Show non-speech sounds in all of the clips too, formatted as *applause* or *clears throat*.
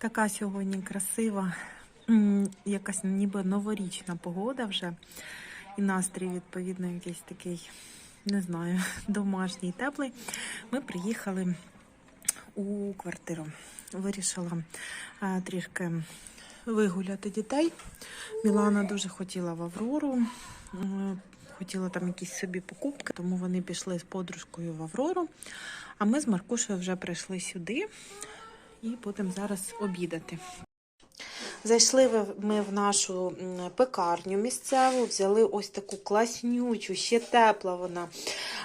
Така сьогодні красива, якась ніби новорічна погода вже. І настрій, відповідно, якийсь такий, не знаю, *laughs* домашній, теплий. Ми приїхали у квартиру. Вирішила е, трішки вигуляти дітей. Мілана дуже хотіла в Аврору. Хотіла там якісь собі покупки, тому вони пішли з подружкою в Аврору. А ми з Маркушею вже прийшли сюди і будемо зараз обідати. Зайшли ми в нашу пекарню місцеву, взяли ось таку класнючу, ще тепла вона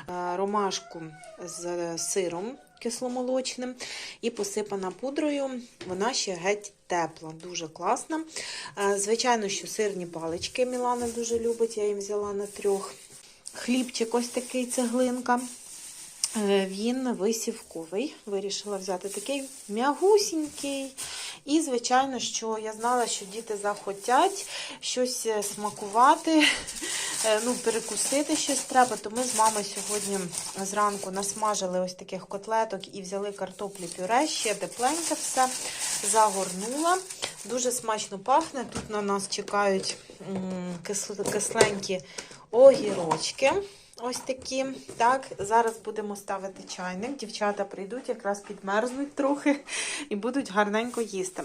е, ромашку з сиром кисломолочним і посипана пудрою. Вона ще геть тепла, дуже класна. Е, Звичайно, що сирні палички Мілана дуже любить, я їм взяла на трьох. Хлібчик ось такий цеглинка. Е, Він висівковий. Вирішила взяти такий м'ягусінький. І, звичайно, що я знала, що діти захотять щось е, смакувати, е, ну, перекусити щось треба. То ми з мамою сьогодні зранку насмажили ось таких котлеток і взяли картоплі пюре, ще тепленьке все, загорнула. Дуже смачно пахне. Тут на нас чекають кисленькі огірочки. Ось такі. Так, зараз будемо ставити чайник. Дівчата прийдуть, якраз підмерзнуть трохи і будуть гарненько їсти.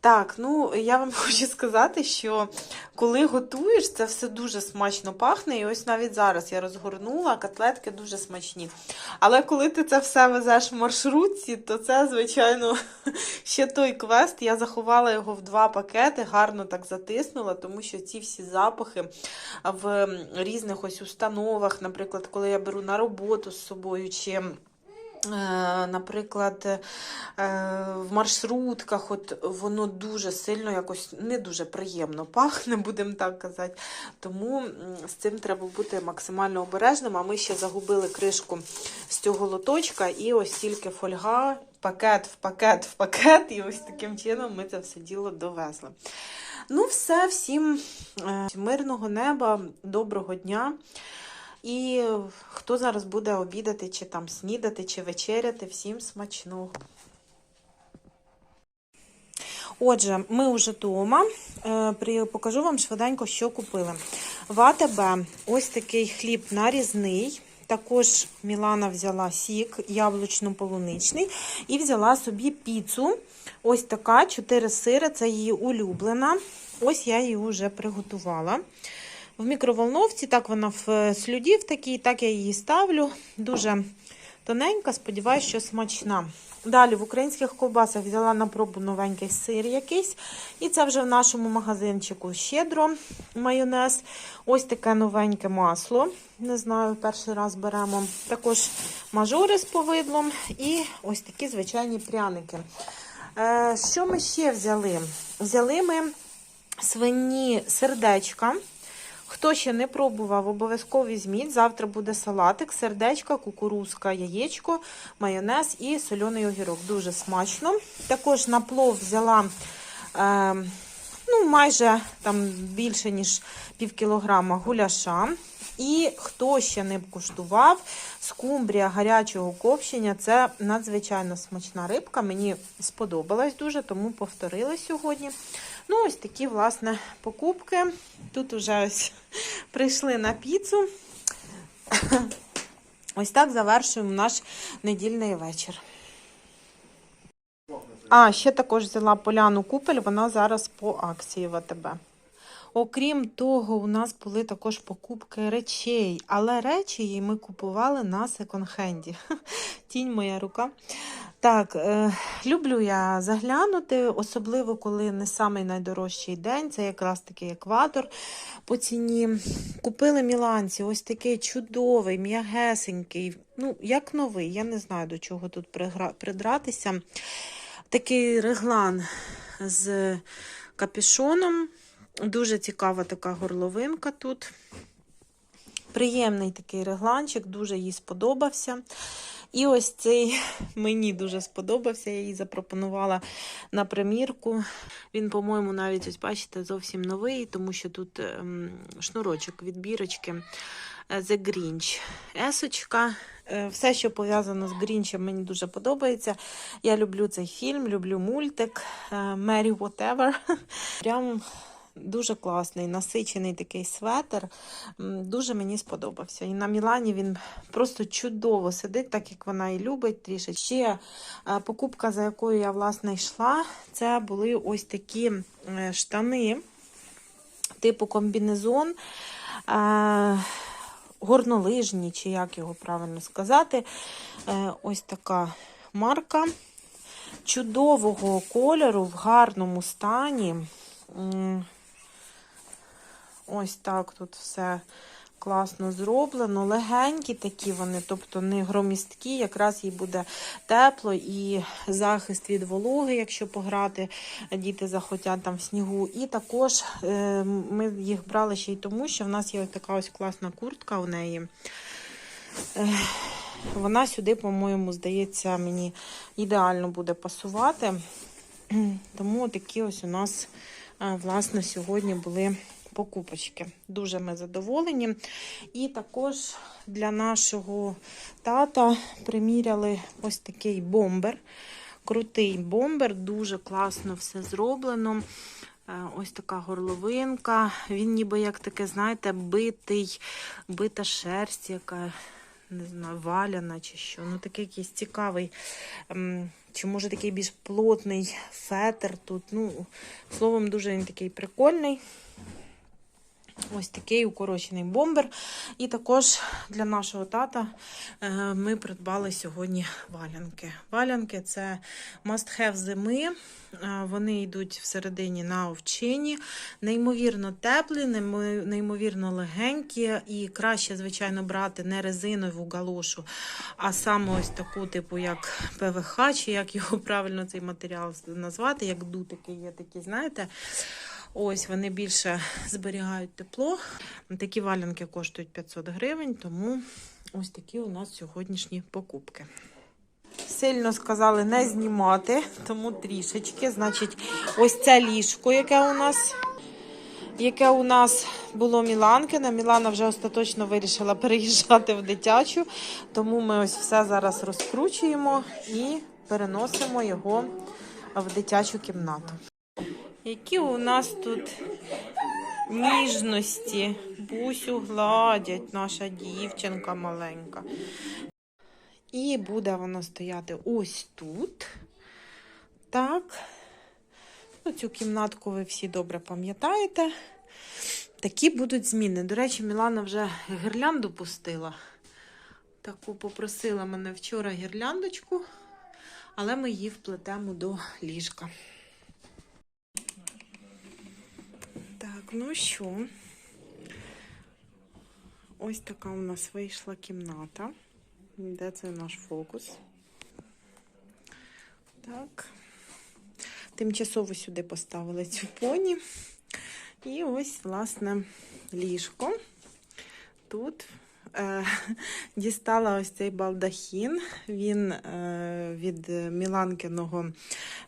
Так, ну я вам *laughs* хочу сказати, що коли готуєш, це все дуже смачно пахне. І ось навіть зараз я розгорнула, котлетки дуже смачні. Але коли ти це все везеш в маршрутці, то це, звичайно, *laughs* ще той квест. Я заховала його в два пакети, гарно так затиснула, тому що ці всі запахи в різних ось установах, наприклад, коли я беру на роботу з собою, чи, е, наприклад, е, в маршрутках, от воно дуже сильно якось не дуже приємно пахне, будемо так казати. Тому з цим треба бути максимально обережним. А ми ще загубили кришку з цього лоточка, і ось тільки фольга. Пакет в пакет в пакет, і ось таким чином ми це все діло довезли. Ну, все, всім е, мирного неба, доброго дня. І хто зараз буде обідати, чи там снідати, чи вечеряти, всім смачного. Отже, ми вже вдома. Е, Покажу вам швиденько, що купили. В АТБ ось такий хліб нарізний. Також Мілана взяла сік яблучно-полуничний і взяла собі піцу. Ось така, 4 сири, це її улюблена. Ось я її вже приготувала. В мікроволновці, так вона в слюді в такій, так я її ставлю. Дуже тоненька, сподіваюся, що смачна. Далі в українських ковбасах взяла на пробу новенький сир якийсь. І це вже в нашому магазинчику щедро майонез. Ось таке новеньке масло. Не знаю, перший раз беремо. Також мажори з повидлом і ось такі звичайні пряники. Е, що ми ще взяли? Взяли ми свині сердечка. Хто ще не пробував, обов'язково візьміть. Завтра буде салатик, сердечка, кукурузка, яєчко, майонез і соляний огірок. Дуже смачно. Також на плов взяла е, ну, майже там більше, ніж пів кілограма гуляша. І хто ще не куштував, скумбрія гарячого копчення це надзвичайно смачна рибка. Мені сподобалась дуже, тому повторили сьогодні. Ну, ось такі, власне, покупки. Тут вже ось *laughs* прийшли на піцу. *clears throat* Ось так завершуємо наш недільний вечір. А, ще також взяла поляну купель, вона зараз по акції в АТБ. Окрім того, у нас були також покупки речей, але речі ми купували на секонд-хенді. *laughs* Тінь моя рука. Так, е, люблю я заглянути, особливо коли не самий найдорожчий день, це якраз такий екватор по ціні. Купили міланці, ось такий чудовий, м'ягесенький, ну, як новий, я не знаю до чого тут придратися. Такий реглан з капюшоном. Дуже цікава така горловинка тут. Приємний такий регланчик, дуже їй сподобався. І ось цей *laughs* мені дуже сподобався. Я її запропонувала на примірку. Він, по-моєму, навіть ось бачите, зовсім новий, тому що тут ем, шнурочок від бірочки. е, The Grinch. Есочка. Е, Все, що пов'язано з Грінчем, мені дуже подобається. Я люблю цей фільм, люблю мультик е, Mary Whatever. *laughs* Прям дуже класний, насичений такий светр. Дуже мені сподобався. І на Мілані він просто чудово сидить, так як вона і любить трішки. Ще е, покупка, за якою я власне йшла, це були ось такі штани, типу комбінезон. е, Горнолижні, чи як його правильно сказати. Е, Ось така марка чудового кольору в гарному стані. Ось так тут все класно зроблено. Легенькі такі вони, тобто не громісткі, якраз їй буде тепло і захист від вологи, якщо пограти, діти захотять там в снігу. І також е, ми їх брали ще й тому, що в нас є така ось класна куртка у неї. Е, Вона сюди, по-моєму, здається, мені ідеально буде пасувати. Тому такі ось у нас, е, власне, сьогодні були покупочки. Дуже ми задоволені. І також для нашого тата приміряли ось такий бомбер. Крутий бомбер, дуже класно все зроблено. Е, Ось така горловинка. Він ніби як таке, знаєте, битий, бита шерсть, яка не знаю, валяна чи що. Ну, такий якийсь цікавий. ем, Чи може такий більш плотний фетр тут. Ну, словом, дуже він такий прикольний. Ось такий укорочений бомбер. І також для нашого тата е, ми придбали сьогодні валянки. Валянки це must-have зими. Е, Вони йдуть всередині на овчині. Неймовірно теплі, неймовірно легенькі. І краще, звичайно, брати не резинову галошу, а саме ось таку, типу, як ПВХ, чи як його *laughs* правильно цей матеріал назвати, як дутики є такі, знаєте. Ось вони більше зберігають тепло. Такі валянки коштують 500 гривень, тому ось такі у нас сьогоднішні покупки. Сильно сказали не знімати, тому трішечки. Значить, ось це ліжко, яке у нас. Яке у нас було Міланкине. Мілана вже остаточно вирішила *laughs* переїжджати в дитячу, тому ми ось все зараз розкручуємо і переносимо його в дитячу кімнату. Які у нас тут ніжності. Бусю гладять наша дівчинка маленька. І буде вона стояти ось тут. Так. Ну, цю кімнатку ви всі добре пам'ятаєте. Такі будуть зміни. До речі, Мілана вже гірлянду пустила. Таку попросила мене вчора гірляндочку, але ми її вплетемо до ліжка. Так, ну що, ось така у нас вийшла кімната. Де це наш фокус? Так. Тимчасово сюди поставили цю поні. І ось, власне, ліжко. Тут е, *laughs* дістала ось цей балдахін. Він е, від Міланкиного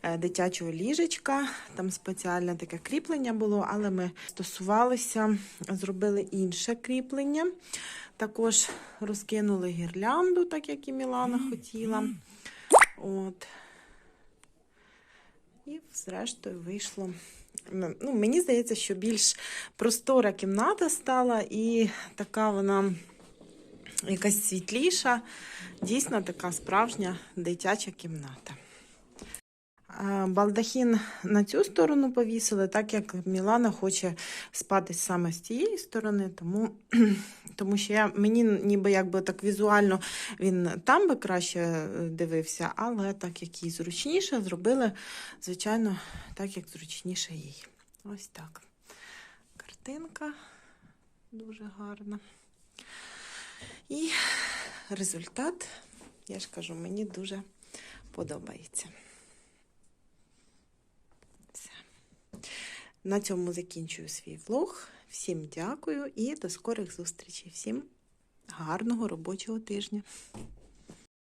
е, дитячого ліжечка. Там спеціальне таке кріплення було, але ми стосувалися, зробили інше кріплення. Також розкинули гірлянду, так як і Мілана хотіла. От. І, зрештою, вийшло. Ну, мені здається, що більш простора кімната стала, і така вона якась світліша, дійсно така справжня дитяча кімната. Балдахін на цю сторону повісили, так як Мілана хоче спати саме з цієї сторони, тому, *clears throat* тому що я, мені ніби якби так візуально він там би краще е, дивився, але так як їй зручніше, зробили, звичайно, так як зручніше їй. Ось так. Картинка дуже гарна. І результат, я ж кажу, мені дуже подобається. Все. На цьому закінчую свій влог. Всім дякую і до скорих зустрічей. Всім гарного робочого тижня.